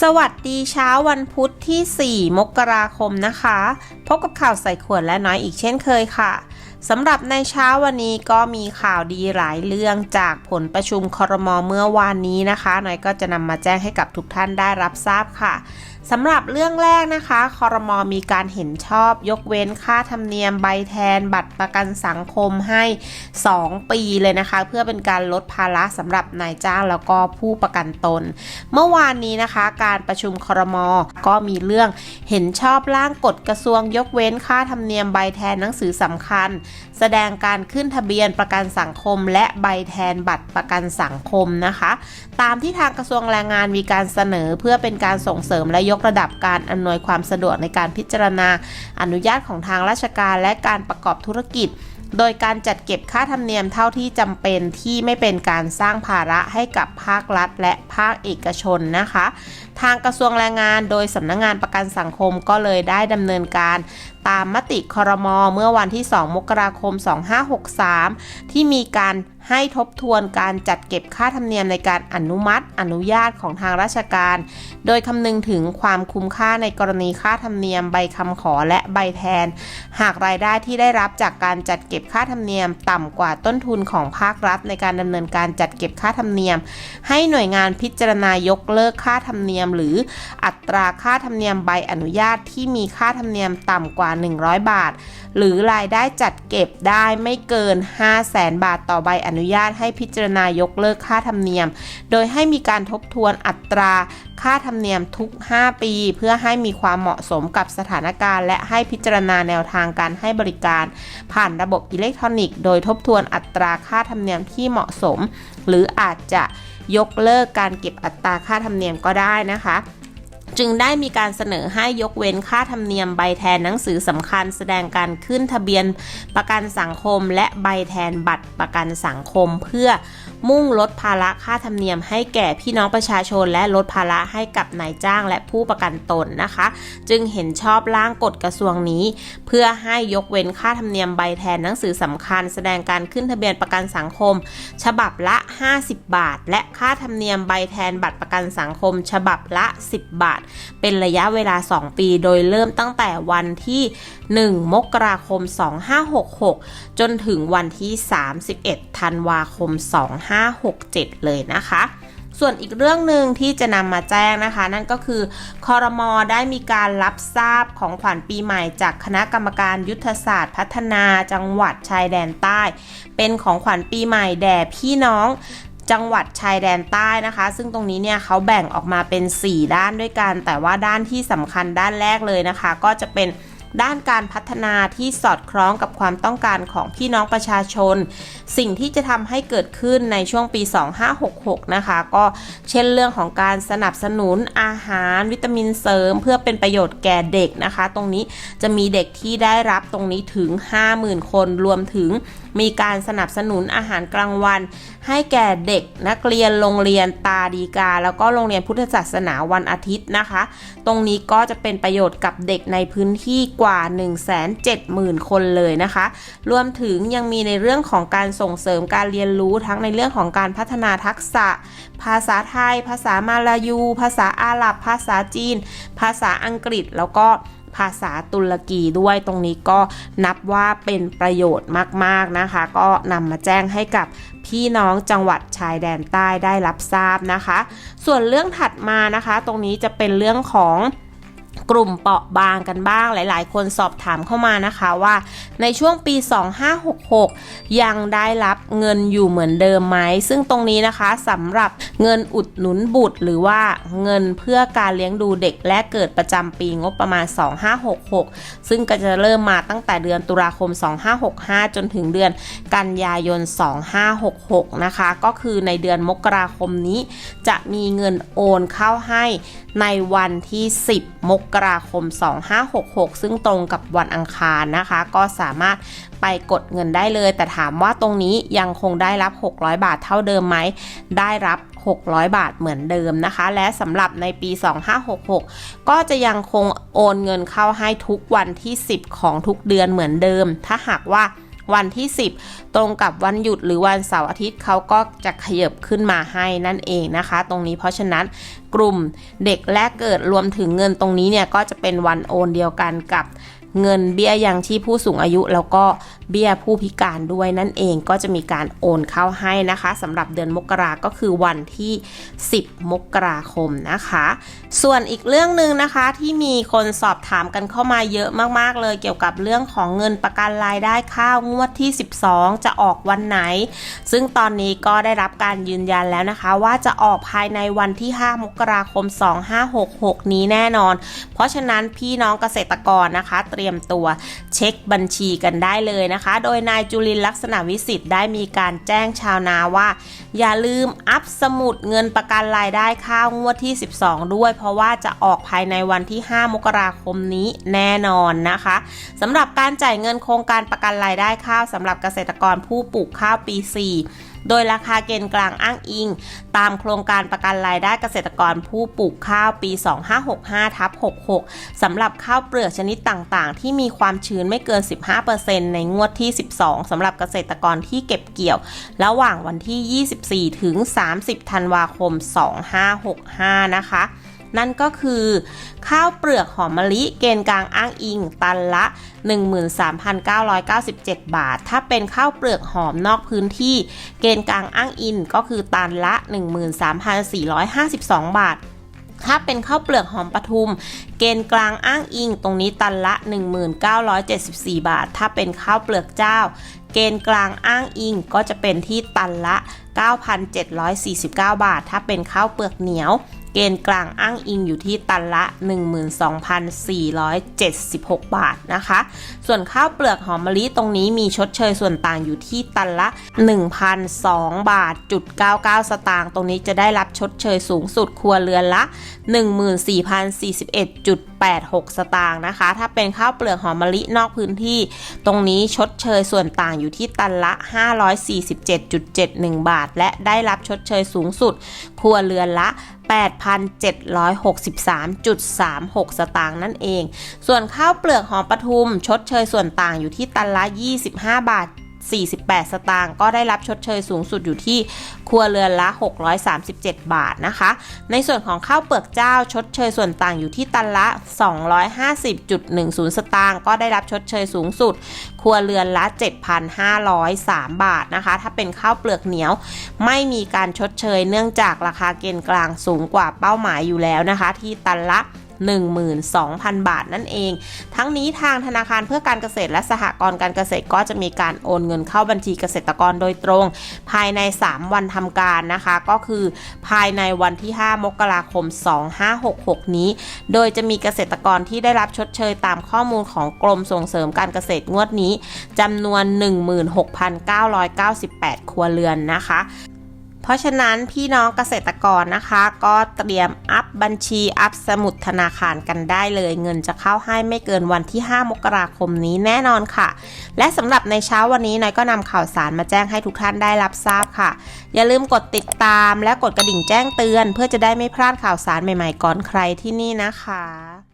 สวัสดีเช้าวันพุธที่ 4 มกราคมนะคะ พบกับข่าวใส่ขวดและน้อยอีกเช่นเคยค่ะ สำหรับในเช้าวันนี้ก็มีข่าวดีหลายเรื่องจากผลประชุมครมเมื่อวานนี้นะคะน้อยก็จะนำมาแจ้งให้กับทุกท่านได้รับทราบค่ะสำหรับเรื่องแรกนะคะคอรมอมีการเห็นชอบ ยกเว้นค่าธรรมเนียมใบแทน บัตรประกันสังคมให้ 2 ปีเลยนะคะ เพื่อเป็นการลดภาระสำหรับนายจ้างแล้วก็ผู้ประกันตน เมื่อวานนี้นะคะ การประชุมคอรมอก็มีเรื่องเห็นชอบร่างกฎกระทรวงยกเว้นค่าธรรมเนียมใบแทนหนังสือสำคัญแสดงการขึ้นทะเบียนประกันสังคม และใบแทนบัตรประกันสังคมนะคะ ตามที่ทางกระทรวงแรงงานมีการเสนอเพื่อเป็นการส่งเสริมและยกระดับการอำนวยความสะดวกในการพิจารณา อนุญาตของทางราชการและการประกอบธุรกิจ โดยการจัดเก็บค่าธรรมเนียมเท่าที่จำเป็นที่ไม่เป็นการสร้างภาระให้กับภาครัฐ และภาคเอกชนนะคะ ทางกระทรวงแรงงานโดยสำนักงงานประกันสังคมก็เลยได้ดำเนินการตามมติคอรมอเมื่อวันที่ 2 มกราคม 2563 ที่มีการ ให้ทบทวนการจัดเก็บค่าธรรมเนียมในการอนุมัติ อนุญาตของทางราชการ โดยคำนึงถึงความคุ้มค่าในกรณีค่าธรรมเนียมใบคำขอและใบแทน หากรายได้ที่ได้รับจากการจัดเก็บค่าธรรมเนียมต่ำกว่าต้นทุนของภาครัฐ ในการดำเนินการจัดเก็บค่าธรรมเนียม ให้หน่วยงานพิจารณายกเลิกค่าธรรมเนียม หรืออัตราค่าธรรมเนียมใบอนุญาตที่มีค่าธรรมเนียมต่ำกว่า 100 บาท หรือรายได้จัดเก็บได้ไม่เกิน 5 0 0แสนบาทต่อใบอนุนุญาตให้พิจารณายกเลิกค่าธรรมเนียม โดยให้มีการทบทวนอัตราค่าธรรมเนียมทุก 5 ปี เพื่อให้มีความเหมาะสมกับสถานการณ์ และให้พิจารณาแนวทางการให้บริการ ผ่านระบบอิเล็กทรอนิกส์ โดยทบทวนอัตราค่าธรรมเนียมที่เหมาะสม หรืออาจจะยกเลิกการเก็บอัตราค่าธรรมเนียมก็ได้นะคะ จึงได้มีการเสนอให้ยกเว้นค่าธรรมเนียมใบแทนหนังสือสำคัญ แสดงการขึ้นทะเบียนประกันสังคม และใบแทนบัตรประกันสังคม เพื่อมุ่งลดภาระค่าธรรมเนียมให้แก่พี่น้องประชาชน และลดภาระให้กับนายจ้างและผู้ประกันตนนะคะ จึงเห็นชอบร่างกฎกระทรวงนี้ เพื่อให้ยกเว้นค่าธรรมเนียมใบแทนหนังสือสำคัญ แสดงการขึ้นทะเบียนประกันสังคม ฉบับละ 50 บาท และค่าธรรมเนียมใบแทนบัตรประกันสังคม ฉบับละ 10 บาทเป็นระยะเวลา 2 ปี โดยเริ่มตั้งแต่วันที่ 1 มกราคม 2566 จนถึงวันที่ 31 ธันวาคม 2567 เลยนะคะส่วนอีกเรื่องหนึ่งที่จะนำมาแจ้งนะคะ นั่นก็คือคอรมอได้มีการรับทราบของขวัญปีใหม่จากคณะกรรมการยุทธศาสตร์ พัฒนาจังหวัดชายแดนใต้ เป็นของขวัญปีใหม่แด่พี่น้อง จังหวัดชายแดนใต้นะคะ ซึ่งตรงนี้เนี่ยเขาแบ่งออกมาเป็น 4 ด้านด้วยกัน แต่ว่าด้านที่สำคัญด้านแรกเลยนะคะ ก็จะเป็นด้านการพัฒนาที่สอดคล้องกับความต้องการของพี่น้องประชาชน สิ่งที่จะทำให้เกิดขึ้นในช่วงปี 2566 นะคะ ก็เช่นเรื่องของการสนับสนุนอาหารวิตามินเสริม เพื่อเป็นประโยชน์แก่เด็กนะคะ ตรงนี้จะมีเด็กที่ได้รับตรงนี้ถึง 50,000 คนรวมถึงมีการสนับสนุนอาหารกลางวัน ให้แก่เด็กนักเรียนโรงเรียนตาดีกา แล้วก็โรงเรียนพุทธศาสนาวันอาทิตย์นะคะ ตรงนี้ก็จะเป็นประโยชน์กับเด็กในพื้นที่กว่า 170,000 คนเลยนะคะ รวมถึงยังมีในเรื่องของการส่งเสริมการเรียนรู้ทั้งในเรื่องของการพัฒนาทักษะ ภาษาไทย ภาษามาลายู ภาษาอาหรับ ภาษาจีน ภาษาอังกฤษแล้วก็ ภาษาตุรกีด้วยตรงนี้ก็นับว่าเป็นประโยชน์มากๆนะคะ ก็นำมาแจ้งให้กับพี่น้องจังหวัดชายแดนใต้ได้รับทราบนะคะ ส่วนเรื่องถัดมานะคะ ตรงนี้จะเป็นเรื่องของ กลุ่มเปราะบางกันบ้างหลาย ๆ คนสอบถามเข้ามานะคะว่า ในช่วงปี 2566 ยังได้รับเงินอยู่เหมือนเดิมไหม ซึ่งตรงนี้นะคะสำหรับเงินอุดหนุนบุตร หรือว่าเงินเพื่อการเลี้ยงดูเด็กและเกิดประจำปีงบประมาณ 2566 ซึ่งก็จะเริ่มมาตั้งแต่เดือนตุลาคม 2565 จนถึงเดือนกันยายน 2566 นะคะ ก็คือในเดือนมกราคมนี้จะมีเงินโอนเข้าให้ในวันที่ 10 มกกราคม 2566 ซึ่งตรงกับวันอังคารนะคะ ก็สามารถไปกดเงินได้เลย แต่ถามว่าตรงนี้ยังคงได้รับ 600 บาทเท่าเดิมไหม ได้รับ 600 บาทเหมือนเดิมนะคะ และสำหรับในปี 2566 ก็จะยังคงโอนเงินเข้าให้ทุกวันที่ 10 ของทุกเดือนเหมือนเดิม ถ้าหากว่า วันที่ 10 ตรงกับวันหยุดหรือวันเสาร์อาทิตย์เขาก็จะขยับขึ้นมาให้นั่นเองนะคะ ตรงนี้เพราะฉะนั้นกลุ่มเด็กแรกเกิดรวมถึงเงินตรงนี้เนี่ยก็จะเป็นวันโอนเดียวกันกับ เงินเบี้ยยังชีพผู้สูงอายุ แล้วก็เบี้ยผู้พิการด้วยนั่นเองก็จะมีการโอนเข้าให้นะคะสำหรับเดือนมกราก็คือวันที่ 10 มกราคมนะคะ ส่วนอีกเรื่องหนึ่งนะคะที่มีคนสอบถามกันเข้ามาเยอะมากๆ เลยเกี่ยวกับเรื่องของเงินประกันรายได้ข้าวงวดที่ 12 จะออกวันไหน ซึ่งตอนนี้ก็ได้รับการยืนยันแล้วนะคะ ว่าจะออกภายในวันที่ 5 มกราคม 2566 นี้แน่นอน เพราะฉะนั้นพี่น้องเกษตรกรนะคะเตรียมตัวเช็คบัญชีกันได้เลยนะคะ โดยนายจุลินลักษณะวิสิทธิ์ได้มีการแจ้งชาวนาว่า อย่าลืมอัพสมุดเงินประกันรายได้ข้าวงวดที่ 12 ด้วย เพราะว่าจะออกภายในวันที่ 5 มกราคมนี้แน่นอนนะคะสำหรับการจ่ายเงินโครงการประกันรายได้ข้าวสำหรับเกษตรกรผู้ปลูกข้าวปี 4 โดยราคาเกณฑ์กลางอ้างอิง ตามโครงการประกันรายได้เกษตรกรผู้ปลูกข้าวปี 2565ทับ66สำหรับข้าวเปลือกชนิดต่างๆ ที่มีความชื้นไม่เกิน 15%ในงวดที่ 12สำหรับเกษตรกรที่เก็บเกี่ยว ระหว่างวันที่ 24 ถึง 30 ธันวาคม 2565 นะคะ นั่นก็คือ ข้าวเปลือกหอมมะลิเกณฑ์กลางอ้างอิง ตันละ 13,997 บาท ถ้าเป็นข้าวเปลือกหอมนอกพื้นที่ เกณฑ์กลางอ้างอิงก็คือตันละ 13,452 บาทถ้าเป็นข้าวเปลือกหอมปทุม เกณฑ์กลางอ้างอิง ตรงนี้ตันละ 1974 บาท ถ้าเป็นข้าวเปลือกเจ้า เกณฑ์กลางอ้างอิงก็จะเป็นที่ตันละ 9,749 บาท ถ้าเป็นข้าวเปลือกเหนียว เกณฑ์กลางอ้างอิงอยู่ที่ตันละ 12,476 บาทนะคะ ส่วนข้าวเปลือกหอมมะลิตรงนี้มีชดเชยส่วนต่างอยู่ที่ตันละ 1,002 บาทจุด99 สตางค์ ตรงนี้จะได้รับชดเชยสูงสุดครัวเรือนละ 86 สตางค์นะคะ ถ้าเป็นข้าวเปลือกหอมมะลินอกพื้นที่ ตรงนี้ชดเชยส่วนต่างอยู่ที่ตันละ 547.71 บาท และได้รับชดเชยสูงสุด ครัวเรือนละ 8,763.36 สตางค์นั่นเอง ส่วนข้าวเปลือกหอมปทุม ชดเชยส่วนต่างอยู่ที่ตันละ 25 บาท 48 สตางค์ก็ได้รับชดเชยสูงสุดอยู่ที่ครัวเรือนละ 637 บาทนะคะ ในส่วนของข้าวเปลือกเจ้าชดเชยส่วนต่างอยู่ที่ตันละ 250.10 สตางค์ก็ได้รับชดเชยสูงสุด ครัวเรือนละ 7,503 บาทนะคะ ถ้าเป็นข้าวเปลือกเหนียวไม่มีการชดเชยเนื่องจากราคาเกณฑ์กลางสูงกว่าเป้าหมายอยู่แล้วนะคะ ที่ตันละ 12,000 บาทนั่นเอง ทั้งนี้ทางธนาคารเพื่อการเกษตรและสหกรณ์การเกษตรก็จะมีการโอนเงินเข้าบัญชีเกษตรกรโดยตรง ภายใน 3 วันทำการนะคะ ก็คือภายในวันที่ 5 มกราคม 2566 นี้ โดยจะมีเกษตรกรที่ได้รับชดเชยตามข้อมูลของกรมส่งเสริมการเกษตรงวดนี้จำนวน 16,998 ครัวเรือนนะคะ เพราะฉะนั้นพี่น้องเกษตรกรนะคะ ก็เตรียมอัพบัญชีอัพสมุดธนาคารกันได้เลย เงินจะเข้าให้ไม่เกินวันที่ 5 มกราคมนี้แน่นอนค่ะ และสำหรับในเช้าวันนี้นายก็นำข่าวสารมาแจ้งให้ทุกท่านได้รับทราบค่ะ อย่าลืมกดติดตามและกดกระดิ่งแจ้งเตือน เพื่อจะได้ไม่พลาดข่าวสารใหม่ๆก่อนใครที่นี่นะคะ